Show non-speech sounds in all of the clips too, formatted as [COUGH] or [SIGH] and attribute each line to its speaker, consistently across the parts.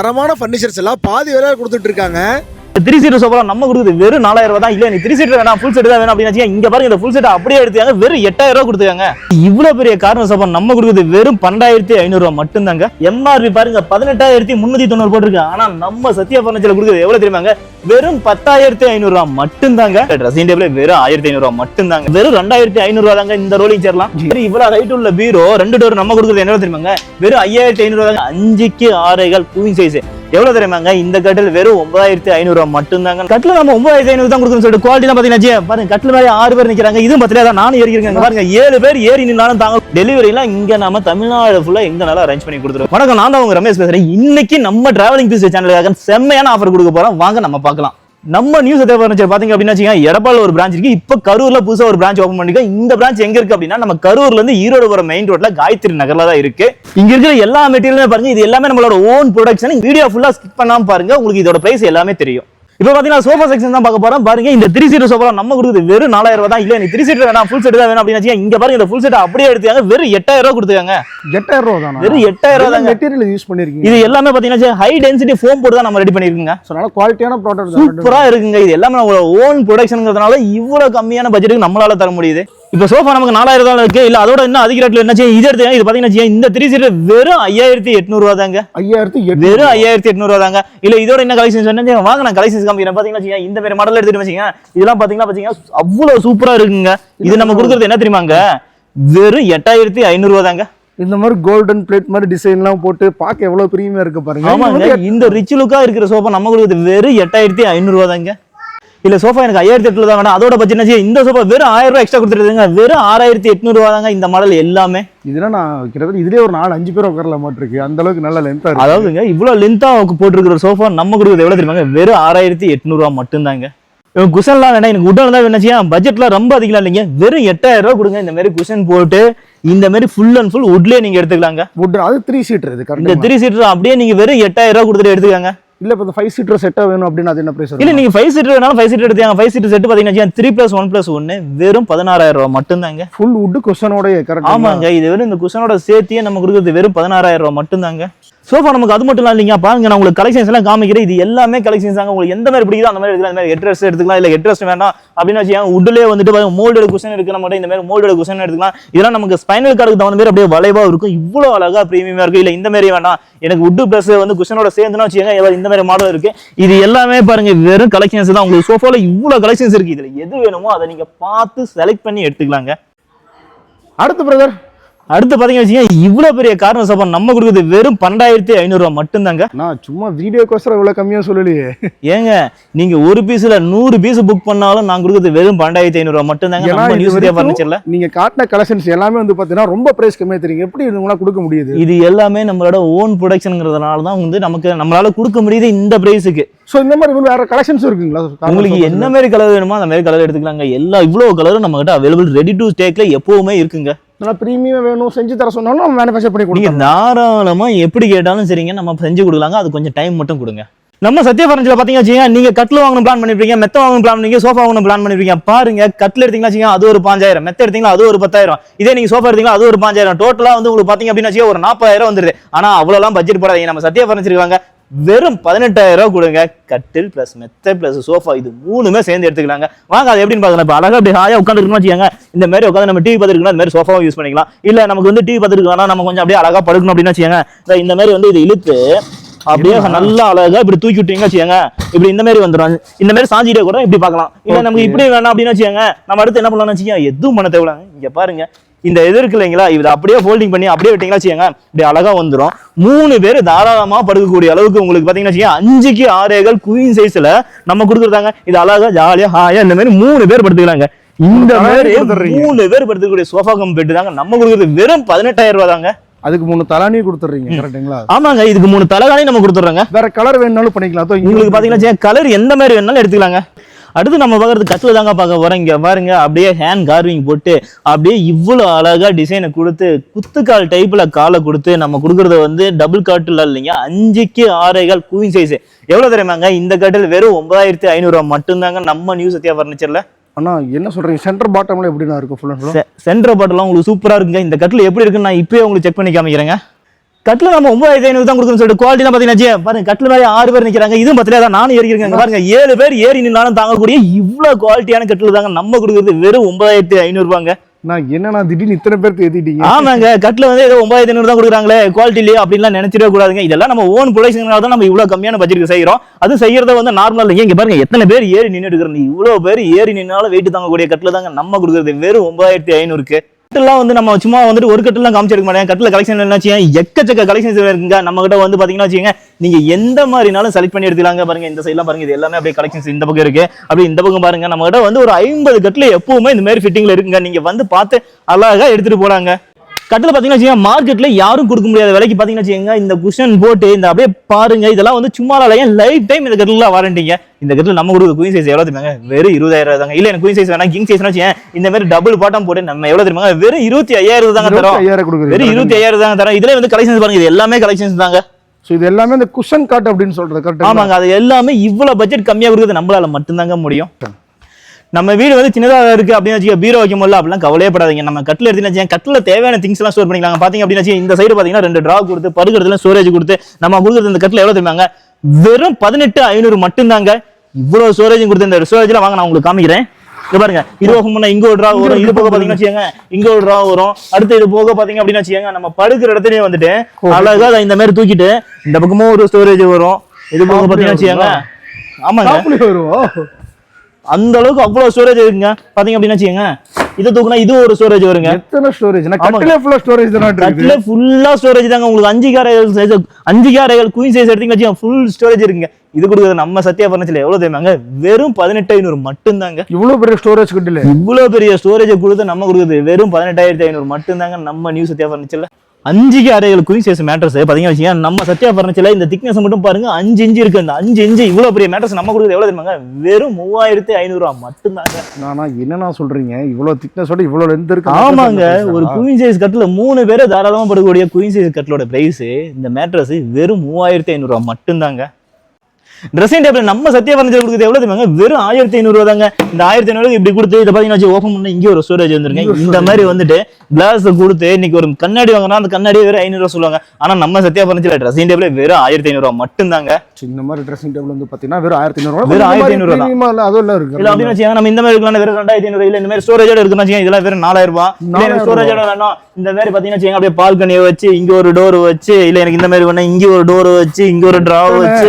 Speaker 1: தரமான ஃபர்னிச்சர்ஸ் எல்லாம் பாதி விலையில கொடுத்துட்டு இருக்காங்க.
Speaker 2: த்ரீ சீட்டர் சோஃபா நம்ம கொடுக்குது வெறும் நாலாயிரம் ரூபாய் தான். இல்லை நீ த்ரீ சீட்டர் வேணாம் ஃபுல் செட் தான் வேணும் அப்படின்னு இங்க பாருங்க இந்த ஃபுல் செட் அப்படியே எடுத்தாங்க வெறும் எட்டாயிரம் ரூபா கொடுத்தாங்க இவ்வளவு பெரிய கார்னர் சோஃபா நம்ம கொடுக்குது வெறும் பன்னெண்டாயிரத்தி ஐநூறு ரூபாய் மட்டும்தாங்க. எம்ஆர்பி பாருங்க பதினெட்டாயிரத்தி முன்னூத்தி தொண்ணூறு போட்டிருக்கு. ஆனா நம்ம சத்யா பர்னிச்சர் கொடுக்குறது எவ்வளவு தெரியுமாங்க? வெறும் பத்தாயிரத்தி ஐநூறு ரூபாய் மட்டும்தாங்க. ட்ரெஸ்ஸிங் டேபிள் வெறும் ஆயிரத்தி ஐநூறு மட்டும் மட்டும்தாங்க. வெறும் ரெண்டாயிரத்தி ஐநூறு ரூபா தாங்க இந்த ரோலிங் சேரலாம் சரி இவ்வளவு ஹைட் உள்ள பீரோ ரெண்டு டோர் நம்ம கொடுக்குறது என்ன தெரியுமாங்க? வெறும் ஐயாயிரத்தி ஐநூறு ரூபாய் அஞ்சுக்கு ஆறைகள் குயின் சைஸ் எவ்வளவு தெரியுமாங்க? இந்த கட்டில் வெறும் ஒன்பதாயிரத்தி ஐநூறு ரூபாய் மட்டும்தாங்க. கட்டில் நம்ம ஒன்பதாயிரத்தி ஐநூறு தான் கொடுக்கணும் சொல்லிட்டு குவாலிட்டி பாத்தீங்கன்னா ஜி, பாருங்க கட்டில் மாதிரி ஆறு பேர் நிக்கிறாங்க. இதுவும் பத்திலே தான் நானும் ஏறி இருக்கேன் பாருங்க ஏழு பேர் ஏறி நின்னாலும் தாங்க. டெலிவரி எல்லாம் இங்க நாம தமிழ்நாடு ஃபுல்லா எங்க நல்லா அரேஞ்ச் பண்ணி கொடுத்துருவோம். வணக்கம் நான் தான் உங்க ரமேஷ் பேசுறேன். இன்னைக்கு நம்ம டிராவலிங் பீஸ் சேனலுக்காக செம்மையான ஆஃபர் கொடுக்க போறோம். வாங்க நம்ம பார்க்கலாம். நம்ம நியூஸ் எதை ஃபர்னிச்சர் பாத்தீங்க அப்படின்னா வச்சுக்கோங்க, எடப்பாள் ஒரு பிரான்ச் இருக்கு. இப்ப கரூர்ல புதுசா ஒரு பிரான்ச் ஓபன் பண்ணிருக்கோம். இந்த பிரான்ச் எங்க இருக்கு அப்படின்னா நம்ம கரூர்ல இருந்து ஈரோடு போற மெயின் ரோட்ல காயத்ரி நகர்ல தான் இருக்கு. இங்க இருக்கிற எல்லா மெட்டீரியலுமே பாருங்க இது எல்லாமே நம்மளோட ஓன் ப்ரொடக்ஷன் வீடியோ ஃபுல்லா ஸ்கிப் பண்ணாம பாருங்க உங்களுக்கு இதோட பிரைஸ் எல்லாமே தெரியும். இப்போ பாத்தீங்கன்னா சோஃபா செக்ஷன் தான் பார்க்க போறோம். பாருங்க இந்த த்ரீ சீட்டர் சோஃபா நம்ம கொடுக்குது வெறும் நாலாயிரம் ரூபாய் தான். இல்ல நீ த்ரீ சீட்டர் வேணாம் ஃபுல் செட் தான் வேணும் அப்படின்னு. இங்க பாருங்க இந்த ஃபுல் செட் அப்படியே எடுத்தாங்க வெறும் எட்டாயிரம் ரூபாய் கொடுத்தாங்க
Speaker 1: எட்டாயிரம் ரூபா தானா?
Speaker 2: வெறும் எட்டாயிரம் ரூபாய் தாங்க.
Speaker 1: மெட்டீரியல் யூஸ் பண்ணிருக்கீங்க.
Speaker 2: இது எல்லாமே பாத்தீங்கன்னா ஹை டென்சிட்டி ஃபோம் போட்டு தான் நம்ம ரெடி பண்ணிருக்கோங்க.
Speaker 1: ஸோ குவாலிட்டியான ப்ராடக்ட்
Speaker 2: சூப்பரா இருக்குங்க. இது எல்லாமே நம்மளோட ஓன் ப்ரொடக்ஷன்ங்கிறதுனால இவ்வளவு கம்மியான பட்ஜெட்டுக்கு நம்மளால தர முடியுது. இப்போ சோஃபா நமக்கு நாலாயிரம் ரூபாய் இருக்கு இல்ல அதோட இன்னும் அதிக ரேட்ல என்ன செய்யும் இது எடுத்து இது பாத்தீங்கன்னா செய்யும், இந்த த்ரீ சீட்டர் வெறும் ஐயாயிரத்தி எட்நூறு ரூபா தாங்க.
Speaker 1: ஐயாயிரத்தி
Speaker 2: வெறும் ஐயாயிரத்தி எட்நூறு ரூபா தாங்க. இல்ல இதோட என்ன கலெக்ஷன் சொன்னா வாங்க நான் கலெக்ஷன்ஸ் காமிக்கிறேன். பாத்தீங்கன்னா செய்யும், இந்த மாதிரி மாடல் எடுத்துட்டு வச்சீங்க இதெல்லாம் பாத்தீங்கன்னா பாத்தீங்கன்னா அவ்வளவு சூப்பரா இருக்குங்க. இது நம்ம கொடுக்குறது என்ன தெரியுமாங்க? வெறும் எட்டாயிரத்தி ஐநூறு ரூபா தாங்க.
Speaker 1: இந்த மாதிரி கோல்டன் பிளேட் மாதிரி டிசைன்லாம் போட்டு பார்க்க எவ்வளவு பிரீமியா இருக்கு பாருங்க.
Speaker 2: ஆமாங்க. இந்த ரிச் லுக்கா இருக்கிற சோஃபா நம்ம கொடுக்குறது வெறும் எட்டாயிரத்தி ஐநூறு ரூபா தாங்க. இல்ல சோஃபா எனக்கு ஐயாயிரத்தி எட்டுல தான் வேணும் அதோட பட்ஜெட் என்ன இந்த சோஃபா வெறும் ஆயிரம் ரூபாய் எக்ஸ்ட்ரா கொடுத்துருதுங்க வெறும் ஆறாயிரத்தி எட்நூறு ரூபா தாங்க இந்த மாடல் எல்லாமே.
Speaker 1: இதெல்லாம் நான் கிட்டத்தட்ட இதுலயே ஒரு நாலு அஞ்சு பேர் உட்காரல மாட்டு இருக்கு. அந்த அளவுக்கு நல்ல லென்த்தா
Speaker 2: அதாவதுங்க இவ்வளவு லென்த்தா போட்டிருக்கிற சோஃபா நம்ம கொடுக்குறது எவ்வளவு தெரியுமாங்க? வெறும் ஆறாயிரத்தி எட்நூறு ரூபா மட்டும்தாங்க. இவன் குஷன்லாம் வேணாம். எனக்கு உடன் தான் வேணாச்சியா பட்ஜெட்ல ரொம்ப அதிகம் இல்லைங்க. வெறும் எட்டாயிரம் ரூபாய் கொடுங்க. இந்த மாதிரி குஷன் போட்டு இந்த மாதிரி ஃபுல் அண்ட் ஃபுல் வுட்லயே நீங்க எடுத்துக்கலாங்க.
Speaker 1: Wood அது த்ரீ சீட்டர் இது
Speaker 2: இந்த த்ரீ சீட்டர் அப்படியே நீங்க வெறும் எட்டாயிரம் ரூபாய் கொடுத்துட்டு எடுத்துக்கங்க
Speaker 1: இல்ல இப்போ ஃபைவ் சீட்டர் செட்டா வேணும் அப்படின்னு அது என்ன பிரைஸ்
Speaker 2: இல்ல நீங்க ஃபைவ் சீட்டர் வேணாலும் ஃபைவ் சீட்டர் எடுத்தாங்க ஃபைவ் சீட்டர் செட் பாத்தீங்கன்னா த்ரீ பிளஸ் ஒன் பிளஸ் ஒன்னு வெறும் பதினாறாயிரம் ரூபாய் மட்டும்தாங்க.
Speaker 1: ஃபுல் wood கொஷனோட கரெக்ட்
Speaker 2: ஆமாங்க இது வெறும் இந்த குஷனோட சேர்த்தியே நம்ம கொடுக்குறது வெறும் பதினாறாயிரம் ரூபாய் மட்டும்தாங்க. சோஃபா நமக்கு அது மட்டும் இல்லைங்க. பாருங்க நான் உங்களுக்கு கலெக்ஷன்ஸ் எல்லாம் காமிக்கிறேன். இது எல்லாமே கலெக்ஷன்ஸ் தாங்க. உங்களுக்கு எந்த மாதிரி பிடிக்குதோ அந்த மாதிரி எடுக்கலாம் இந்த மாதிரி எடுத்துக்கலாம் இல்லை எட்ரஸ் வேண்டாம் அப்படின்னு வச்சுக்கோங்க. உட்லேயே வந்துட்டு பாருங்க மோல்டு குஷன் இருக்கிற நம்ம இந்த மாதிரி மோல்டு குஷன் எடுத்துக்கலாம். இதெல்லாம் நமக்கு ஸ்பைனல் கார்டுக்கு தகுந்த மாதிரி அப்படியே வளைவாக இருக்கும். இவ்வளோ அழகாக பிரீமியமாக இருக்கும். இல்லை இந்த மாதிரி வேண்டாம். எனக்கு உட்டு ப்ளஸ் வந்து குஷனோட சேர்ந்துனா வச்சுக்கோங்க. இந்த மாதிரி மாடல் இருக்கு. இது எல்லாமே பாருங்க வெறும் கலெக்ஷன்ஸ் தான். உங்களுக்கு சோஃபாவில் இவ்வளோ கலெக்ஷன்ஸ் இருக்கு. இதில் எது வேணுமோ அதை நீங்கள் பார்த்து செலக்ட் பண்ணி எடுத்துக்கலாங்க.
Speaker 1: அடுத்து பிரதர்
Speaker 2: அடுத்து பாத்தீங்க வச்சுக்கோங்க இவ்வளவு பெரிய கார்னர் சோஃபா நம்ம கொடுக்குறது வெறும் பன்னெண்டாயிரத்தி ஐநூறு ரூபாய் மட்டும்தாங்க.
Speaker 1: நான் சும்மா வீடியோக்கோசரம் இவ்வளவு கம்மியா சொல்லலையே.
Speaker 2: ஏங்க நீங்க ஒரு பீஸ்ல நூறு பீஸ் புக் பண்ணாலும் நான் கொடுக்குறது வெறும் பன்னெண்டாயிரத்தி ஐநூறு ரூபாய் மட்டும்தாங்க. நம்ம நியூஸ்
Speaker 1: வரைக்கும்
Speaker 2: ஃபர்னிச்சர்ல
Speaker 1: நீங்க காட்டின கலெக்ஷன்ஸ் எல்லாமே வந்து பாத்தீங்கன்னா ரொம்ப பிரைஸ் கம்மியா தெரியும் எப்படி உங்களால கொடுக்க முடியுது?
Speaker 2: இது எல்லாமே நம்மளோட ஓன் ப்ரொடக்ஷன்ங்கிறதுனால தான் வந்து நமக்கு நம்மளால கொடுக்க முடியுது இந்த பிரைஸுக்கு
Speaker 1: சோ இந்த மாதிரி வேற கலெக்ஷன்ஸ் இருக்குங்களா?
Speaker 2: உங்களுக்கு என்ன மாதிரி கலர் வேணுமோ அந்த மாதிரி கலர் எடுத்துக்கலாங்க. எல்லா இவ்வளவு கலரும் நம்ம கிட்ட அவைலபிள் ரெடி டு டேக்ல எப்பவுமே இருக்குங்க.
Speaker 1: நல்லா பிரீமியம் வேணும் செஞ்சு தர சொன்னாலும் நம்ம மேனுஃபேக்சர் பண்ணி
Speaker 2: நீங்க
Speaker 1: கொடுக்கலாம்.
Speaker 2: தாராளமா எப்படி கேட்டாலும் சரிங்க நம்ம செஞ்சு கொடுக்கலாங்க. அது கொஞ்சம் டைம் மட்டும் கொடுங்க. நம்ம சத்யா ஃபர்னிச்சர்ல பாத்தீங்க வச்சுக்கோங்க நீங்க கட்டில் வாங்கணும் பிளான் பண்ணிருப்பீங்க மெத்த வாங்கணும் பிளான் பண்ணீங்க சோஃபா வாங்கணும் பிளான் பண்ணிருப்பீங்க. பாருங்க கட்டில் எடுத்தீங்கன்னா அது ஒரு பாஞ்சாயிரம். மெத்த எடுத்தீங்களா அது ஒரு பத்தாயிரம். இதே நீங்க சோஃபா எடுத்தீங்களா அது ஒரு பாஞ்சாயிரம். டோட்டலா வந்து உங்களுக்கு பாத்தீங்க அப்படின்னா ஒரு நாற்பதாயிரம் வந்துருது. ஆனா அவ்வளவுலாம் பட்ஜெட் போடாதீங்க. நம்ம சத்யா ஃபர்னிச்சர் வாங்க வெறும் பதினெட்டாயிரம் ரூபாய் கொடுங்க. கட்டில் பிளஸ் மெத்த பிளஸ் சோஃபா இது மூணுமே சேர்ந்து எடுத்துக்கலாங்க. வாங்க அது எப்படின்னு பார்க்கலாம். இப்போ அழகா அப்படி ஹாயா உட்காந்து வச்சுக்கோங்க. இந்த மாதிரி உட்காந்து நம்ம டிவி பார்த்துருக்கோம் இந்த மாதிரி சோஃபாவும் யூஸ் பண்ணிக்கலாம். இல்ல நமக்கு வந்து டிவி பார்த்துருக்கு வேணா நம்ம கொஞ்சம் அப்படியே அழகா படுக்கணும் அப்படின்னு வச்சுக்கோங்க. இந்த- இந்த மாதிரி வந்து இது இழுத்து அப்படியே நல்லா அழகா இப்படி தூக்கி விட்டீங்க வச்சுக்கோங்க. இப்படி இந்த மாதிரி வந்துடும் இந்த மாதிரி சாஞ்சிட்டே கூட இப்படி பார்க்கலாம். இல்ல நமக்கு இப்படி வேணாம் அப்படின்னு வச்சுக்கோங்க. நம்ம அடுத்து என்ன பண்ணலாம்னு வச்சுக்கோங்க. எதுவும் பண்ண தேவையில்லைங்க. இங்க பாருங்க. இந்த இது இருக்கு இல்லைங்களா? இது அப்படியே ஃபோல்டிங் பண்ணி அப்படியே விட்டீங்களா வச்சுக்கோங்க இப்படி அழகா வந்துரும். மூணு பேர் தாராளமா படுக்கக்கூடிய அளவுக்கு உங்களுக்கு பாத்தீங்கன்னா வச்சுக்கோங்க, அஞ்சுக்கு ஆறேகள் குயின் சைஸ்ல நம்ம கொடுத்துருந்தாங்க இது அழகா ஜாலியா ஹாயா இந்த மாதிரி மூணு பேர் படுத்துக்கலாங்க. இந்த மாதிரி. மூணு பேர் படுத்துக்கூடிய சோஃபா கம் பெட் தாங்க. நம்ம கொடுக்குறது வெறும் பதினெட்டாயிரம் ரூபாய் தாங்க.
Speaker 1: அதுக்கு மூணு தலானி கொடுத்துறீங்க கரெக்ட்டுங்களா
Speaker 2: ஆமாங்க இதுக்கு மூணு தலகாணி நம்ம கொடுத்துட்றோங்க.
Speaker 1: வேற கலர் வேணும்னாலும் பண்ணிக்கலாம்.
Speaker 2: உங்களுக்கு பாத்தீங்கன்னா கலர் எந்த மாதிரி வேணாலும் எடுத்துக்கலாங்க. அடுத்து நம்ம பார்க்கறது கட்டில் தாங்க பார்க்க போறோம். இங்க பாருங்க அப்படியே ஹேண்ட் கார்விங் போட்டு அப்படியே இவ்வளவு அழகா டிசைனை கொடுத்து குத்துக்கால் டைப்ல காலை கொடுத்து நம்ம கொடுக்கறது வந்து டபுள் காட்டில் இல்லைங்க அஞ்சுக்கு ஆறைகள் குயின் சைஸ் எவ்வளவு தெரியுமாங்க? இந்த கட்டில் வெறும் ஒன்பதாயிரத்தி ஐநூறு ரூபாய் மட்டும்தாங்க நம்ம நியூ சத்யா ஃபர்னிச்சர்ல
Speaker 1: அண்ணா என்ன சொல்றீங்க? சென்டர் பாட்டம்ல எப்படிண்ணா இருக்கும்? ஃபுல் அண்ட் ஃபுல்
Speaker 2: சென்டர் பாட்டெல்லாம் உங்களுக்கு சூப்பரா இருக்குங்க. இந்த கட்டில் எப்படி இருக்குன்னு நான் இப்பயே உங்களுக்கு செக் பண்ணி காமிக்கிறேங்க. கட்டில் நம்ம ஒன்பதாயிரத்தி ஐநூறு தான் கொடுக்கணும்னு சொல்லிட்டு குவாலிட்டி தான் பாத்தீங்கன்னா பாருங்க கட்டில் மாதிரி ஆறு பேர் நிக்கிறாங்க. இதுவும் பத்திலே தான் நானும் ஏறி இருக்கேன் பாருங்க ஏழு பேர் ஏறி நின்னாலும் தாங்கக்கூடிய இவ்வளவு குவாலிட்டியான கட்டில் தாங்க நம்ம கொடுக்குறது. வெறும் ஒன்பதாயிரத்தி ஐநூறு ரூபாங்க.
Speaker 1: நான் என்னண்ணா திடீர்னு இத்தனை பேருக்கு ஏத்திட்டீங்க?
Speaker 2: ஆமாங்க கட்டில் வந்து ஏதோ ஒன்பதாயிரத்தி ஐநூறு தான் கொடுக்குறாங்களே குவாலிட்டி இல்லையா அப்படின்லாம் நினைச்சிடவே கூடாதுங்க. இதெல்லாம் நம்ம ஓன் ப்ரொடக்ஷனால தான் நம்ம இவ்வளவு கம்மியான பட்ஜெட்டுக்கு செய்யறோம். அது செய்யறத வந்து நார்மல் இல்லைங்க. இங்க பாருங்க எத்தனை பேர் ஏறி நின்னுட்டு இருக்கிறது இவ்வளவு பேர் ஏறி நின்னாலும் வெயிட் தாங்கக்கூடிய கட்டில் தாங்க நம்ம கொடுக்குறது. வெறும் ஒன்பதாயிரத்தி ஐநூறுக்கு. கட்டெல்லாம் வந்து நம்ம சும்மா வந்துட்டு ஒரு கட்டெல்லாம் காமிச்சிருக்க மாட்டேன். கட்டில் கலெக்ஷன் என்ன எக்கச்சக்க கலெக்ஷன்ஸ் இருக்குங்க. நம்ம கிட்ட வந்து பாத்தீங்கன்னா வச்சுக்கோங்க. நீங்க எந்த மாதிரினாலும் செலக்ட் பண்ணி எடுத்துக்கலாங்க. பாருங்க இந்த சைட்லாம் பாருங்க. இது எல்லாமே அப்படியே கலெக்ஷன்ஸ் இந்த பக்கம் இருக்கு. அப்படி இந்த பக்கம் பாருங்க. நம்ம கிட்ட வந்து ஒரு ஐம்பது கட்டில் எப்பவுமே இந்த மாதிரி ஃபிட்டிங்ல இருக்குங்க. நீங்க வந்து பார்த்து அழகா எடுத்துட்டு போலாங்க. கட்டில் பார்த்தீங்கன்னா மார்க்கெட்ல யாரும் கொடுக்க முடியாத விலைக்கு பார்த்தீங்கன்னா வச்சுக்கோங்க இந்த குஷன் போட்டு இந்த அப்படியே பாருங்க இதெல்லாம் வந்து சும்மா இல்லையா லைஃப் டைம் இந்த கட்டில் வாரண்டிங்க இந்த கட்டில் நம்ம கொடுக்குற குயின் சைஸ் எவ்வளோ தெரியுமாங்க? வெறும் இருபதாயிரம் தாங்க. இல்ல எனக்கு குயின் சைஸ் வேணா கிங் சைஸ் வச்சுக்கேன் இந்த மாதிரி டபுள் பாட்டம் போட்டு நம்ம எவ்வளவு தெரியுமாங்க? வெறும் இருபத்தி ஐயாயிரம் தாங்க தரோம். வெறும் இருபத்தி ஐயாயிரம் தாங்க தரோம். இதுல வந்து கலெக்ஷன்ஸ் பாருங்க இது எல்லாமே கலெக்ஷன்ஸ் தாங்க.
Speaker 1: ஸோ இது எல்லாமே இந்த குஷன் காட் அப்படின்னு சொல்றது கரெக்ட்
Speaker 2: ஆமாங்க அது எல்லாமே இவ்வளவு பட்ஜெட் கம்மியா கொடுக்குறது நம்மளால மட்டும்தாங்க முடியும். நம்ம வீடு வந்து சின்னதாக இருக்கு அப்படின்னு வச்சுக்க பீரோ வைக்க முடியல அப்படிலாம் கவலையே படாதீங்க நம்ம கட்டில் எடுத்துன்னு வச்சுக்கோங்க கட்டில் தேவையான திங்ஸ் எல்லாம் ஸ்டோர் பண்ணிக்கலாம் பாத்தீங்க அப்படின்னு வச்சுக்கோங்க, இந்த சைடு பாத்தீங்கன்னா ரெண்டு ட்ரா கொடுத்து படுக்கிறதுல ஸ்டோரேஜ் கொடுத்து நம்ம கொடுக்குறது இந்த கட்டில் எவ்வளவு தெரியுமாங்க? வெறும் பதினெட்டு ஐநூறு மட்டும்தாங்க. இவ்வளவு ஸ்டோரேஜ் கொடுத்து இந்த ஸ்டோரேஜ்ல வாங்க நான் உங்களுக்கு காமிக்கிறேன். இது பாருங்க இது போக முன்ன இங்க ஒரு ட்ரா வரும் இது போக பாத்தீங்கன்னா வச்சுக்கோங்க இங்க ஒரு ட்ரா வரும். அடுத்து இது போக பாத்தீங்க அப்படின்னு வச்சுக்கோங்க நம்ம படுக்கிற இடத்துலயே வந்துட்டு அழகா அதை இந்த மாதிரி தூக்கிட்டு இந்த பக்கமும் ஒரு ஸ்டோரேஜ் வரும். இது போக பாத்தீங்கன்னா வச்சுக்கோங்க. ஆமாங்க. அந்த அளவுக்கு அவ்வளவு ஸ்டோரேஜ் இருக்குங்க. பாத்தீங்க அப்படின்னா வச்சுக்கோங்க. இதை தூக்குனா இது ஒரு ஸ்டோரேஜ் வருங்க.
Speaker 1: எத்தனை ஸ்டோரேஜ். கட்டிலே ஃபுல்லா ஸ்டோரேஜ் தானே
Speaker 2: கட்டில ஃபுல்லா ஸ்டோரேஜ் தாங்க. உங்களுக்கு அஞ்சு கேரைகள் சைஸ் அஞ்சு கேரைகள் குயின் சைஸ் எடுத்தீங்க வச்சுக்கோங்க ஃபுல் ஸ்டோரேஜ் இருக்குங்க. இது கொடுக்குறது நம்ம சத்யா பர்னிச்சர்ல எவ்வளவு தெரியுமாங்க வெறும் பதினெட்டு ஐநூறு மட்டும்தாங்க.
Speaker 1: இவ்வளவு பெரிய ஸ்டோரேஜ் கட்டில.
Speaker 2: இவ்வளவு பெரிய ஸ்டோரேஜ் கொடுத்து நம்ம கொடுக்குறது வெறும் பதினெட்டாயிரத்தி ஐநூறு மட்டும்தாங்க நம்ம நியூ சத்யா பர்னிச்சர்ல அஞ்சு அறைகள் குயின் சைஸ் மேட்ரஸ் பாத்தீங்கன்னா வச்சுக்கோங்க நம்ம சத்யா பர்னிச்சர்ல இந்த திக்னஸ் மட்டும் பாருங்க அஞ்சு இன்ச்சு இருக்கு. அந்த அஞ்சு இன்ச்சு இவ்வளவு பெரிய மேட்ரஸ் நம்ம கொடுக்குறது எவ்வளவு தெரியுமாங்க? வெறும் மூவாயிரத்தி ஐநூறு ரூபா மட்டும்தாங்க.
Speaker 1: நானா என்னண்ணா சொல்றீங்க? இவ்வளவு திக்னஸோட இவ்வளவு லென்த் இருக்கு.
Speaker 2: ஆமாங்க ஒரு குயின் சைஸ் கட்டில மூணு பேரை தாராளமா படக்கூடிய குயின் சைஸ் கட்டிலோட பிரைஸ் இந்த மேட்ரஸ் வெறும் மூவாயிரத்தி ஐநூறு ரூபா மட்டும்தாங்க. ட்ரெஸ்ஸிங் டேபிள் நம்ம சத்யா பர்னிச்சர் கொடுக்குறது எவ்வளவு தெரியுமாங்க? வெறும் ஆயிரத்தி ஐநூறு ரூபா தாங்க இந்த ஆயிரத்தி ஐநூறு இப்படி கொடுத்து இதை பாத்தீங்கன்னா ஓப்பன் பண்ண இங்கே ஒரு ஸ்டோரேஜ் வந்துருங்க இந்த மாதிரி வந்துட்டு கிளாஸ் கொடுத்து இன்னைக்கு ஒரு கண்ணாடி வாங்கினா அந்த கண்ணாடியே வெறும் ஐநூறு ரூபா சொல்லுவாங்க. ஆனா நம்ம சத்யா பர்னிச்சர் ட்ரெஸ்ஸிங் டேபிள் வெறும் ஆயிரத்தி ஐநூறு ரூபா மட்டும்தாங்க.
Speaker 1: இந்த மாதிரி ட்ரெஸ்ஸிங் டேபிள் வந்து பாத்தீங்கன்னா வெறும் ஆயிரத்தி ஐநூறு
Speaker 2: வெறும் 1500 தான்.
Speaker 1: அதுவும் இருக்கு.
Speaker 2: இல்ல அப்படின்னு நம்ம இந்த மாதிரி இருக்கலாம் வெறும் ரெண்டாயிரத்தி ஐநூறு இல்ல இந்த மாதிரி ஸ்டோரேஜோட இருக்குன்னு வச்சுக்கோங்க இதெல்லாம் வெறும் நாலாயிரம் ரூபாய். இல்ல எனக்கு
Speaker 1: 4000
Speaker 2: ஸ்டோரேஜோட வேணும். இந்த மாதிரி பாத்தீங்கன்னா வச்சுக்கோங்க அப்படியே பால்கனியை வச்சு இங்க ஒரு டோர் வச்சு இல்ல எனக்கு இந்த மாதிரி வேணும் இங்க ஒரு டோர் வச்சு இங்க ஒரு டிரா [LAUGHS] வச்சு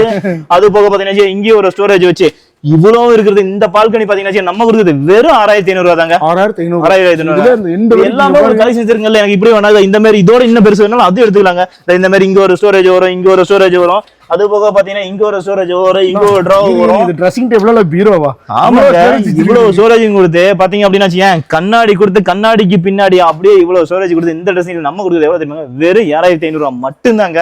Speaker 2: அது போக பாத்தீங்கன்னா இங்க ஒரு ஸ்டோரேஜ் வச்சு. இவ்வளவு இருக்கிறது இந்த பால்கனி பாத்தீங்கன்னா நம்ம கொடுக்குறது வெறும் ஆறாயிரத்தி ஐநூறு தாங்க.
Speaker 1: ஆறாயிரத்தி ஐநூறு
Speaker 2: ஆறாயிரத்தி ஐநூறு எல்லாமே ஒரு கலெக்ஷன்ஸ் இருக்குங்கல்ல எனக்கு இப்படி வேணாம். இந்த மாதிரி இதோட இன்னும் பெருசு வேணாலும் அது எடுத்துக்கலாங்க. இந்த மாதிரி இங்க ஒரு ஸ்டோரேஜ் வரும் இங்க ஒரு ஸ்டோரேஜ் வரும். அது போக பாத்தீங்கன்னா இங்க ஒரு ஸ்டோரேஜ் வரும் இங்க ஒரு ட்ரா வரும்.
Speaker 1: இது ட்ரெஸ்ஸிங் டேபிள் இல்ல பீரோவா
Speaker 2: ஆமாங்க இவ்வளவு ஸ்டோரேஜ் கொடுத்து பாத்தீங்க அப்படின்னா வச்சுக்கோங்க, கண்ணாடி கொடுத்து கண்ணாடிக்கு பின்னாடி அப்படியே இவ்வளவு ஸ்டோரேஜ் கொடுத்து இந்த ட்ரெஸ்ஸிங் நம்ம கொடுக்குறது எவ்வளவு தெரியுமா வெறும் ஏழாயிரத்தி ஐநூறு ரூபா மட்டும்தாங்க.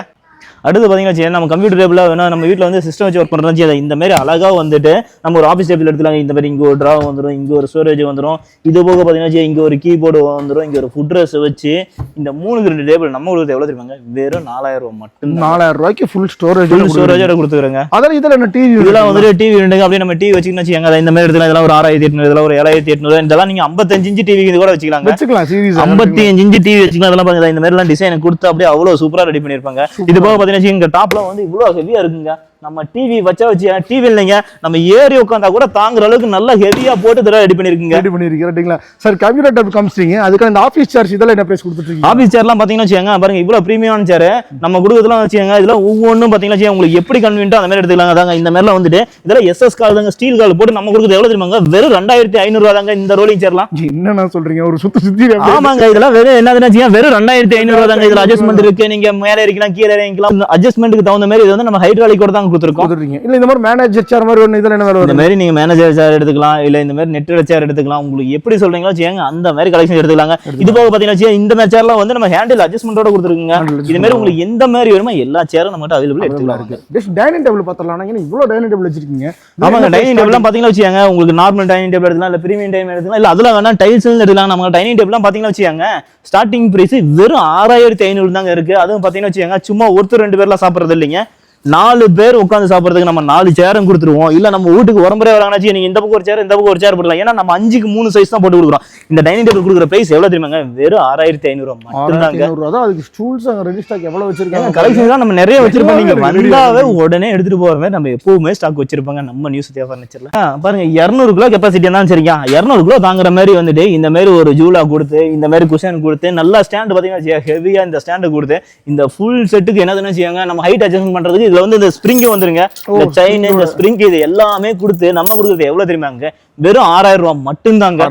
Speaker 2: அடுத்து பாத்தீங்கன்னா வச்சுக்கோங்க, நம்ம கம்ப்யூட்டர் டேபிள் வேணா நம்ம வீட்ல வந்து சிஸ்டம் வச்சு ஒர்க் பண்றோம் அதை இந்த மாதிரி அழகா வந்துட்டு நம்ம ஒரு ஆஃபீஸ் டேபிள் எடுத்துலாம் இந்த மாதிரி இங்க ஒரு டிரா வந்துரும் இங்க ஒரு ஸ்டோரேஜ் வந்துரும். இது போக பாத்தீங்கன்னா வச்சுக்கோங்க, இங்க ஒரு கீபோர்டு வந்துரும் இங்க ஒரு ஃபுட் ட்ரெஸ் வச்சு இந்த மூணுக்கு ரெண்டு டேபிள் நம்ம கொடுக்குறது எவ்வளவு தெரியுமாங்க? வெறும் நாலாயிரம் ரூபாய் மட்டும்தான்
Speaker 1: நாலாயிரம் ரூபாய்க்கு ஃபுல் ஸ்டோரேஜ்
Speaker 2: ஸ்டோரேஜோட கொடுத்துக்கிறேங்க.
Speaker 1: அதான் இதுல என்ன டிவி
Speaker 2: இதெல்லாம் வந்துட்டு டிவி ரெண்டுங்க அப்படியே நம்ம டிவி வச்சுக்கணும் வச்சுக்கோங்க. அதை இந்த மாதிரி எடுத்துக்கலாம். இதெல்லாம் ஒரு ஆறாயிரத்தி எட்நூறு இதெல்லாம் ஒரு ஏழாயிரத்தி எட்நூறு. இதெல்லாம் நீங்க ஐம்பத்தஞ்சு இன்ச்சு டிவி இது கூட
Speaker 1: வச்சுக்கலாம் சீரிஸ்
Speaker 2: ஐம்பத்தி அஞ்சு இன்ச்சு டிவி வச்சுக்கலாம். அதெல்லாம் பாருங்க. இந்த மாதிரி எல்லாம் டிசைன் கொடுத்து அப்படியே அவ்வளவு சூப்பரா ரெடி பண்ணிருப்பாங்க இது போக பாத்தீங்கன்னா இங்க டாப்ல வந்து இவ்வளவு ஹெவியா இருக்குங்க. நம்ம டிவி வச்சா வச்சு டிவி இல்லைங்க? நம்ம ஏறி உட்காந்தா கூட தாங்குற அளவுக்கு நல்லா ஹெவியா போட்டு இதெல்லாம் ரெடி பண்ணிருக்குங்க.
Speaker 1: ரெடி பண்ணிருக்கீங்க ரைட்டுங்களா சார் கம்ப்யூட்டர் டேபிள் காமிச்சிட்டீங்க அதுக்கு இந்த ஆஃபீஸ் சார்ஜ் இதெல்லாம் என்ன பிரைஸ் கொடுத்துட்டு இருக்கீங்க
Speaker 2: ஆபீஸ் சேர்லாம் பாத்தீங்கன்னா வச்சுக்கோங்க பாருங்க இவ்வளவு பிரீமியம் சேர் நம்ம கொடுக்கறதுலாம் வச்சுக்கோங்க இதெல்லாம் ஒவ்வொன்றும் வச்சுக்கோங்க, உங்களுக்கு எப்படி கன்வீனியோ அந்த மாதிரி எடுத்துக்கலாம் தாங்க இந்த மாதிரிலாம் வந்துட்டு இதெல்லாம் எஸ்எஸ் கால் தாங்க ஸ்டீல் கால் போட்டு நம்ம கொடுக்குறது எவ்வளவு தெரியுமாங்க? வெறும் ரெண்டாயிரத்தி ஐநூறு ரூபா தாங்க இந்த ரோலிங் சேர்லாம்
Speaker 1: என்னண்ணா சொல்றீங்க? ஒரு சுத்தி சுத்தி
Speaker 2: ஆமாங்க இதெல்லாம் வெறும் என்னதுன்னு வெறும் ரெண்டாயிரத்தி ஐநூறு ரூபா தாங்க. இதுல அட்ஜஸ்ட்மெண்ட் இருக்கு நீங்க மேலே இருக்கலாம் கீழே இறங்கிக்கலாம். அட்ஜஸ்ட்மெண்ட்டுக்கு தகுந்த மாதிரி இது வந்து நம்ம ஹைட்ராலிக் கூட தாங்க கொடுத்துருக்கோம்.
Speaker 1: கொடுத்துருக்கீங்க. இல்ல இந்த மாதிரி மேனேஜர் சேர் மாதிரி ஒன்று இதுல என்ன வேலை
Speaker 2: இந்த மாதிரி நீங்க மேனேஜர் சேர் எடுத்துக்கலாம் இல்ல இந்த மாதிரி நெட் சேர் எடுத்துக்கலாம். உங்களுக்கு எப்படி சொல்றீங்களோ வச்சுக்கோங்க அந்த மாதிரி கலெக்ஷன் எடுத்துக்கலாங்க. இது போக வச்சுக்கோங்க, இந்த மாதிரி சேர்லாம் வந்து நம்ம ஹேண்டில் அட்ஜஸ்ட்மெண்டோட கொடுத்துருக்குங்க. இது மாதிரி உங்களுக்கு எந்த மாதிரி வேணுமோ எல்லா சேரும் நம்ம அவைலபிள் எடுத்துக்கலாம்.
Speaker 1: இருக்கு. ஜஸ்ட் டைனிங் டேபிள் பார்த்தலாம் ஏன்னா இவ்வளவு டைனிங் டேபிள் வச்சிருக்கீங்க?
Speaker 2: ஆமாங்க டைனிங் டேபிள்லாம் பாத்தீங்கன்னா வச்சுக்கோங்க உங்களுக்கு நார்மல் டைனிங் டேபிள் எடுக்கலாம் இல்ல பிரீமியம் டைம் எடுக்கலாம் இல்ல அதுல வேணா டைல்ஸ் எடுக்கலாம் நம்ம டைனிங் டேபிள்லாம் பாத்தீங்கன்னா வச்சுக்கோங்க ஸ்டார்டிங் பிரைஸ் வெறும் ஆறாயிரத்தி ஐநூறு தாங்க இருக்கு. அதுவும் பாத்தீங்கன்னா வச்சுக்கோங்க சும்மா ஒருத்தர் ரெண்டு பேர்லாம் சாப்பிடுறது இல்லைங்க. நாலு பேர் உட்காந்து சாப்பிட்றதுக்கு நம்ம நாலு சேரும் கொடுத்துருவோம். இல்ல நம்ம வீட்டுக்கு உரம்பரே வராங்கனாச்சு நீங்க இந்த பக்கம் ஒரு சேர் இந்த பக்கம் ஒரு சேர் போடலாம் ஏன்னா நம்ம அஞ்சுக்கு மூணு சைஸ் தான் போட்டு கொடுக்குறோம். இந்த டைனிங் டேபிள் கொடுக்குற பிரைஸ் எவ்வளவு தெரியுமாங்க? வெறும் ஆறாயிரத்தி ஐநூறு
Speaker 1: ஆறாயிரத்தி
Speaker 2: மட்டும்தாங்க
Speaker 1: தான் அதுக்கு ஸ்டூல்ஸ் அங்க ரெஜிஸ்டாக் எவ்வளவு வச்சிருக்காங்க?
Speaker 2: கலெக்ஷன் தான் நம்ம நிறைய வச்சிருப்போம். நீங்க
Speaker 1: நிறைய இருக்கு,
Speaker 2: வந்தாவே உடனே எடுத்துட்டு போற மாதிரி நம்ம எப்பவுமே ஸ்டாக் வச்சிருப்பாங்க. நம்ம நியூஸ் தேவை ஃபர்னிச்சர்ல பாருங்க இரநூறு கிலோ கெப்பாசிட்டி தான் சரிங்க இரநூறு கிலோ தாங்குற மாதிரி வந்துட்டு இந்த மாதிரி ஒரு ஜூலா கொடுத்து இந்த மாதிரி குஷன் கொடுத்து நல்லா ஸ்டாண்ட் பாத்தீங்கன்னா ஹெவியா இந்த ஸ்டாண்டு கொடுத்து இந்த ஃபுல் செட்டுக்கு என்னதுன்னு வச்சுக்கோங்க. நம்ம ஹைட் அட்ஜஸ்ட் பண்றதுக்கு இதுல வந்து இந்த ஸ்ப்ரிங் வந்துருங்க. இந்த செயின் இந்த ஸ்ப்ரிங் இது எல்லாமே கொடுத்து நம்ம கொடுக்குறது எவ்வளவு தெரியுமாங்க வெறும் ஆறாயிரம் ரூபாய் மட்டும்தாங்க.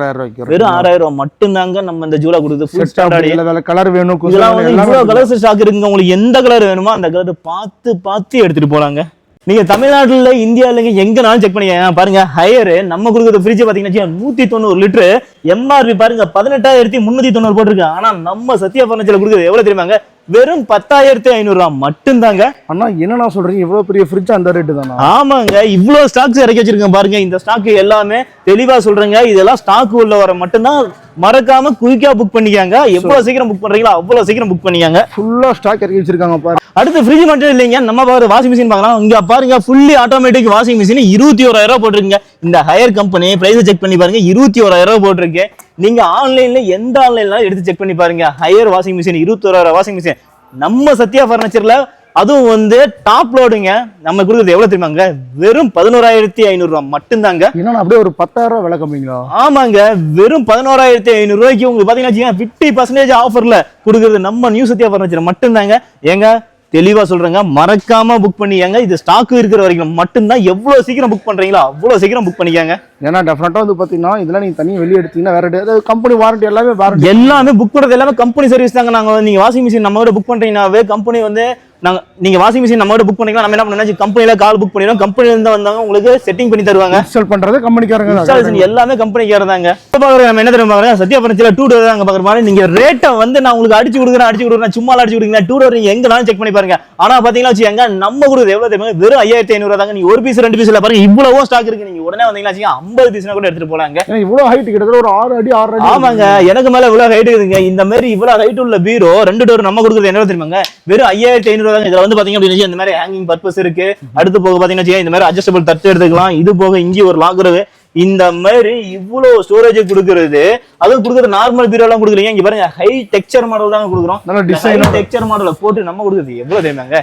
Speaker 2: வெறும் ஆறாயிரம் ரூபாய் மட்டும்தாங்க நம்ம இந்த ஜூலா கொடுத்து ஃபுல் ஸ்டாண்டர்ட்
Speaker 1: கலர் வேணும்
Speaker 2: இதெல்லாம் வந்து இவ்வளவு கலர்ஸ் ஸ்டாக் இருக்குங்க. உங்களுக்கு எந்த கலர் வேணுமோ அந்த கலர் பார்த்து பார்த்து எடுத்துட்டு போலாங்க. நீங்க தமிழ்நாட்டுல இந்தியால எங்கனாலும் செக் பண்ணிக்க பாருங்க ஹையர் நம்ம கொடுக்குற ஃப்ரிட்ஜ் பாத்தீங்கன்னா நூத்தி தொண்ணூறு லிட்டரு. எம்ஆர்பி பாருங்க பதினெட்டாயிரத்தி முன்னூத்தி தொண்ணூறு போட்டிருக்கு. ஆனா நம்ம சத்யா பர்னிச்சர்ல கொடுக்குறது எவ்வளவு தெரியுமாங்க வெறும் பத்தாயிரத்தி ஐநூறு ரூபாய் மட்டும்தாங்க.
Speaker 1: அண்ணா என்னண்ணா சொல்றீங்க? இவ்வளவு பெரிய ஃப்ரிட்ஜ் அந்த ரேட்டு தானா?
Speaker 2: ஆமாங்க இவ்வளவு ஸ்டாக்ஸ் இறக்கி வச்சிருக்கேன் பாருங்க. இந்த ஸ்டாக் எல்லாமே தெளிவா சொல்றேங்க. இதெல்லாம் ஸ்டாக் உள்ள வர மட்டும்தான் மறக்காம குயிக்கா புக் பண்ணிக்காங்க. எவ்வளவு சீக்கிரம் புக் பண்றீங்களோ அவ்வளவு சீக்கிரம் புக் பண்ணிக்காங்க.
Speaker 1: ஃபுல்லா ஸ்டாக் இறக்கி வச்சிருக்காங்க பாரு.
Speaker 2: அடுத்து ஃப்ரிட்ஜ் மட்டும் இல்லைங்க. நம்ம பாரு வாஷிங் மிஷின் பார்க்கலாம். இங்க பாருங்க ஃபுல்லி ஆட்டோமேட்டிக் வாஷிங் மிஷின் இருபத்தி ஓராயிரம் ரூபாய் போட்டிருக்கீங்க. இந்த ஹையர் கம்பெனி பிரைஸ் செக் பண்ணி பாருங்க. இருபத்தி ஓராயிரம் ரூபாய் போட்டிருக்கு. நீங்க ஆன்லைன்ல எந்த ஆன்லைன்ல எடுத்து செக் பண்ணி பாருங்க. ஹையர் வாஷிங் மிஷின் இருபத்தி ஓராயிரம் வாஷிங் மிஷின் நம்ம சத்யா ஃபர்னிச்சர்ல அதுவும் வந்து டாப் லோடுங்க நம்ம கொடுக்குறது எவ்வளவு தெரியுமாங்க வெறும் பதினோராயிரத்தி ஐநூறு ரூபாய் மட்டும்தாங்க.
Speaker 1: அப்படியே ஒரு பத்தாயிரம் ரூபாய் விலை கம்மிங்களா?
Speaker 2: ஆமாங்க. வெறும் பதினோராயிரத்தி ஐநூறு ரூபாய்க்கு உங்களுக்கு பாத்தீங்கன்னா ஃபிஃப்டி பர்சன்டேஜ் ஆஃபர்ல கொடுக்குறது நம்ம நியூ சத்யா ஃபர்னிச்சர் மட்டும்தாங்க. ஏங்க தெளிவா சொல்றேங்க. மறக்காம புக் பண்ணிக்கங்க. இது ஸ்டாக் இருக்கிற வரைக்கும் மட்டும்தான் எவ்வளவு சீக்கிரம் புக் பண்றீங்களோ அவ்வளவு சீக்கிரம் புக் பண்ணிக்கங்க.
Speaker 1: ஏன்னா டெஃபினட்டா வந்து பாத்தீங்கன்னா இதெல்லாம் நீங்க தனியா வெளியே எடுத்தீங்கன்னா வேற கம்பெனி வாரண்டி எல்லாமே வாரண்டி
Speaker 2: எல்லாமே புக் பண்றது எல்லாமே கம்பெனி சர்வீஸ் தாங்க. நாங்க வந்து நீங்க வாஷிங் மிஷின் நம்ம புக் பண்றீங்கன்னாவே கம்பெனி வந்து நாங்க நீங்க வாஷிங் மிஷின் நம்ம புக் பண்ணிக்கலாம். நம்ம என்ன பண்ணணும் கம்பெனில கால் புக் பண்ணிடுவோம் கம்பெனில இருந்து வந்தாங்க உங்களுக்கு செட்டிங் பண்ணி தருவாங்க.
Speaker 1: இன்ஸ்டால் பண்றது கம்பெனிக்காரங்க.
Speaker 2: இன்ஸ்டாலேஷன் எல்லாமே கம்பெனிக்கு இருந்தாங்க இப்ப பாக்குற நம்ம என்ன தெரியுமா பாக்குறோம் சத்யா பர்னிச்சர்ல டூ டோர் தாங்க பாக்குற மாதிரி நீங்க ரேட்டை வந்து நான் உங்களுக்கு அடிச்சு கொடுக்குறேன் அடிச்சு கொடுக்குறேன். சும்மா அடிச்சு கொடுக்குறேன் டூ டோர் நீங்க எங்கனாலும் செக் பண்ணி பாருங்க. ஆனா பாத்தீங்கன்னா வச்சுக்கோங்க நம்ம கொடுக்குறது எவ்வளவு தெரியுமா? வெறும் ஐயாயிரத்தி ஐநூறு தாங்க. நீங்க ஒரு பீஸ் ரெண்டு பீஸ்ல பாருங்க. இவ்வளவோ ஸ்டாக் இருக்கு. நீங்க உடனே வந்தீங்கன்னா வச்சுக்கோங்க ஐம்பது பீஸ்னா கூட எடுத்துட்டு போலாங்க.
Speaker 1: இவ்வளவு ஹைட் கிட்டத்தட்ட ஒரு ஆறு அடி ஆறு அடி
Speaker 2: ஆமாங்க. எனக்கு மேல இவ்வளவு ஹைட் இருக்குதுங்க இந்த மாதிரி இவ்வளவு ஹைட் உள்ள பீரோ ரெண்டு டோர் நம்ம கொடுக்குறது என்ன தெரியுமாங்க? வெறும் ஐயாயிரத்தி ஐநூறு தாங்க இதுல வந்து பாத்தீங்க அப்படின்னு இந்த மாதிரி ஹேங்கிங் பர்பஸ் இருக்கு. அடுத்து போக பாத்தீங்கன்னா இந்த மாதிரி அட்ஜஸ்டபிள் தட்டு எடுத்துக்கலாம். இது போக இங்கே ஒரு லாக்குறது இந்த மாதிரி இவ்வளவு ஸ்டோரேஜ் கொடுக்கறது அதுவும் கொடுக்குறது நார்மல் பீரோ எல்லாம் கொடுக்குறீங்க இங்க பாருங்க ஹை டெக்ஸ்சர் மாடல் தாங்க கொடுக்குறோம்.
Speaker 1: நல்ல டிசைன்
Speaker 2: டெக்ஸ்சர் மாடல போட்டு நம்ம கொடுக்குறது எவ்வளவு தெரியுமாங்க?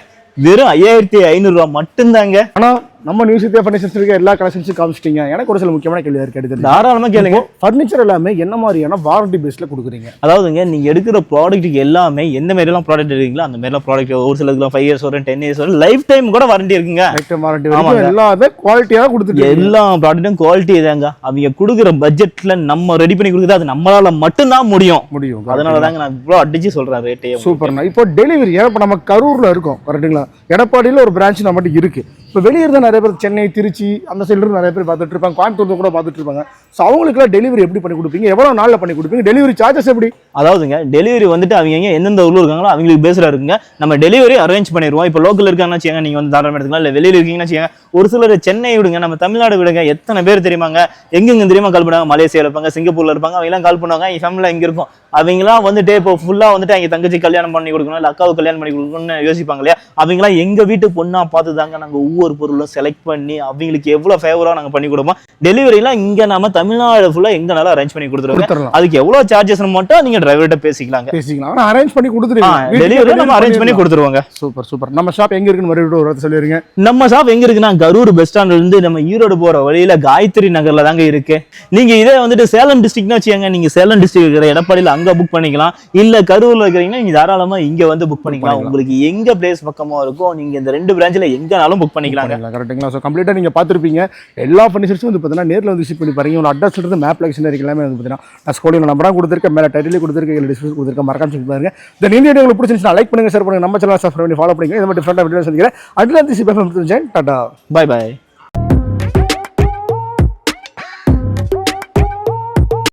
Speaker 2: வெறும் ஐயாயிரத்தி ஐநூறு ரூபாய் மட்டும்தாங்க.
Speaker 1: ஆனா நம்ம நியூஸ் இந்தியா ஃபர்னிச்சர்ஸ் இருக்க எல்லா கலெக்ஷன்ஸும் காமிச்சிட்டீங்க. எனக்கு ஒரு சில முக்கியமான கேள்வி இருக்கு எடுத்து
Speaker 2: தாராளமா கேளுங்க.
Speaker 1: ஃபர்னிச்சர் எல்லாமே என்ன மாதிரியான வாரண்டி பேஸ்ல கொடுக்குறீங்க?
Speaker 2: அதாவதுங்க நீங்க எடுக்கிற ப்ராடக்ட்டுக்கு எல்லாமே எந்த மாதிரி எல்லாம் ப்ராடக்ட் எடுக்கீங்களோ அந்த மாதிரி எல்லாம் ப்ராடக்ட் ஒரு சிலதுக்கு ஃபைவ் இயர்ஸ் வரும் டென் இயர்ஸ் வரும் லைஃப் டைம் கூட வாரண்டி இருக்குங்க.
Speaker 1: லைஃப் வாரண்டி எல்லாமே குவாலிட்டியா கொடுத்துட்டு
Speaker 2: எல்லா ப்ராடக்ட்டும் குவாலிட்டி தாங்க. அவங்க கொடுக்குற பட்ஜெட்ல நம்ம ரெடி பண்ணி கொடுக்குறது அது நம்மளால மட்டும்தான் முடியும்.
Speaker 1: முடியும்
Speaker 2: அதனால தாங்க நான் இவ்வளோ அடிச்சு சொல்றேன் ரேட்டே
Speaker 1: சூப்பர்ண்ணா இப்போ டெலிவரி இப்போ நம்ம கரூர்ல இருக்கோம் கரெக்ட்டுங்களா எடப்பாடியில் ஒரு பிரான்ச் நம்மகிட்ட இருக்கு. இப்போ வெளியே இருந்தால் நிறைய பேர் சென்னை திருச்சி அந்த சைடுல நிறைய பேர் பார்த்துட்டு இருப்பாங்க. கோயம்புத்தூர் கூட பார்த்துட்டு இருப்பாங்க. ஸோ அவங்களுக்குலாம் டெலிவரி எப்படி பண்ணி கொடுப்பீங்க? எவ்வளோ நாளில் பண்ணி கொடுப்பீங்க? டெலிவரி சார்ஜஸ் எப்படி?
Speaker 2: அதாவதுங்க டெலிவரி வந்துட்டு அவங்க எந்தெந்த ஊரில் இருக்காங்களோ அவங்களுக்கு பேசுறா இருக்குங்க. நம்ம டெலிவரி அரேஞ்ச் பண்ணிடுவோம். இப்போ லோக்கல் இருக்காங்கன்னா செய்யுங்க நீங்கள் வந்து தாராளமாக எடுத்துக்கலாம். இல்லை வெளியில் இருக்கீங்கன்னா செய்யுங்க ஒரு சிலர் சென்னை விடுங்க நம்ம தமிழ்நாடு விடுங்க. எத்தனை பேர் தெரியுமாங்க? எங்கெங்க தெரியுமா கால் பண்ணுவாங்க? மலேசியாவில் இருப்பாங்க சிங்கப்பூரில் இருப்பாங்க அவங்களாம் கால் பண்ணுவாங்க. என் ஃபேமிலியில் இங்கே இருக்கும். அவங்களாம் வந்துட்டு இப்போ ஃபுல்லாக வந்துட்டு அவங்க தங்கச்சி கல்யாணம் பண்ணி கொடுக்கணும் இல்லை அக்காவுக்கு கல்யாணம் பண்ணி கொடுக்கணும்னு யோசிப்பாங்க இல்லையா? அவங்களாம் எங்கள் வீட்டு பொண்ணாக பார்த்து தாங்க நாங்கள் ஒவ்வொரு பொருளும் செலக்ட் பண்ணி அவங்களுக்கு எவ்வளவு ஃபேவரா நாங்க பண்ணி கொடுப்போம் டெலிவரிலாம் இங்க நம்ம தமிழ்நாடு ஃபுல்லா எங்கனாலும் அரேஞ்ச் பண்ணி கொடுத்துருவோம் அதுக்கு எவ்வளவு சார்ஜஸ் மட்டும் நீங்க டிரைவர்கிட்ட பேசிக்கலாங்க.
Speaker 1: பேசிக்கலாம். அரேஞ்ச் பண்ணி கொடுத்துருவீங்க.
Speaker 2: டெலிவரி நம்ம அரேஞ்ச் பண்ணி கொடுத்துருவாங்க.
Speaker 1: Super super. நம்ம ஷாப் எங்க இருக்குன்னு மறுபடியும் ஒரு சொல்லிடுங்க
Speaker 2: நம்ம ஷாப் எங்க இருக்குன்னா கரூர் பஸ் ஸ்டாண்ட்ல இருந்து நம்ம ஈரோடு போற வழியில காயத்ரி நகர்ல தாங்க இருக்கு. நீங்க இதே வந்துட்டு சேலம் டிஸ்ட்ரிக்ட்னு வச்சுக்கோங்க நீங்க சேலம் டிஸ்ட்ரிக்ட் இருக்கிற எடப்பாடியில அங்க புக் பண்ணிக்கலாம். இல்ல கரூர்ல இருக்கிறீங்கன்னா நீங்க தாராளமா இங்க வந்து புக் பண்ணிக்கலாம்.
Speaker 1: பண்ணிக்கலாம்.
Speaker 2: உங்களுக்கு எங்க பிளேஸ் பக்கமா இருக்கோ நீங்க இந்த ரெண்டு பிரான்ச்ல எங்கனாலும் புக் பண்ணிக்கலாங்க
Speaker 1: கரெக்ட்டுங்களா ஸோ கம்ப்ளீட்டாக நீங்கள் பார்த்துருப்பீங்க. எல்லா ஃபர்னிச்சர்ஸும் வந்து பார்த்தீங்கன்னா நேரில் வந்து விசிட் பண்ணி பாருங்க. உங்களோட அட்ரஸ் இருந்து மேப் இருக்கு எல்லாமே வந்து பார்த்தீங்கன்னா நான் ஸ்கூலில் நம்பராக கொடுத்துருக்கேன் மேலே டைட்டிலே கொடுத்துருக்கேன் இல்லை டிஸ்கிரிப்ஷன் கொடுத்துருக்கேன் மறக்காம செக் பாருங்க. இந்த வீடியோ உங்களுக்கு பிடிச்சிருந்துச்சுன்னா லைக் பண்ணுங்க ஷேர் பண்ணுங்க. நம்ம சேனல் சப்ஸ்கிரைப் பண்ணி ஃபாலோ பண்ணுங்க இந்த மாதிரி டிஃப்ரெண்டாக வீடியோ சந்திக்கிறேன். அடுத்த டாடா
Speaker 2: பாய் பாய்